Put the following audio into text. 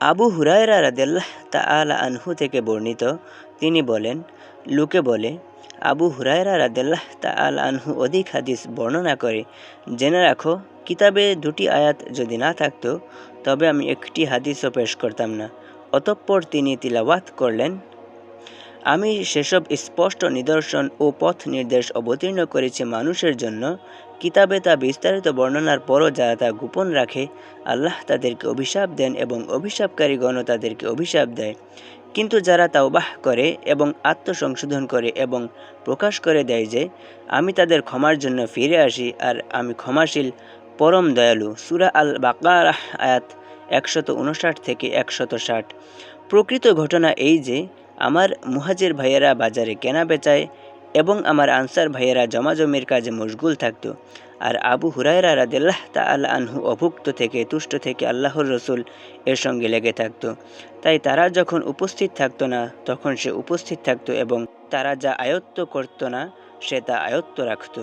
আবু হুরায়রা রাদেল্লাহ আল আনহু থেকে বর্ণিত, তিনি বলেন, লোকে বলে, আবু হুরায়রা রাদেল্লাহ আল আনহু অধিক হাদিস বর্ণনা করে। জেনে রাখো, কিতাবে দুটি আয়াত যদি না থাকতো, তবে আমি একটি হাদিসও পেশ করতাম না। অতঃপর তিনি তিলাওয়াত করলেন আমি সেসব স্পষ্ট নিদর্শন ও পথ নির্দেশ অবতীর্ণ করেছি মানুষের জন্য। কিতাবে তা বিস্তারিত বর্ণনার পরও যারা তা গোপন রাখে, আল্লাহ তাদেরকে অভিশাপ দেন এবং অভিশাপকারীগণও তাদেরকে অভিশাপ দেয়। কিন্তু যারা তাওবাহ করে এবং আত্মসংশোধন করে এবং প্রকাশ করে দেয় যে, আমি তাদের ক্ষমার জন্য ফিরে আসি আর আমি ক্ষমাশীল, পরম দয়ালু। সুরা আল বাকারাহ আয়াত একশত উনষাট থেকে একশত ষাট। প্রকৃত ঘটনা এই যে আমার মুহাজির ভাইয়েরা বাজারে কেনা বেচায় এবং আমার আনসার ভাইয়েরা জমাজমির কাজে মশগুল থাকত। আর আবু হুরায়রা রাদেল্লাহ তাল আনহু অভুক্ত থেকে, তুষ্ট থেকে আল্লাহর রসুল এর সঙ্গে লেগে থাকত। তাই তারা যখন উপস্থিত থাকতো না, তখন সে উপস্থিত থাকতো এবং তারা যা আয়ত্ত করতো না, সে তা আয়ত্ত রাখত।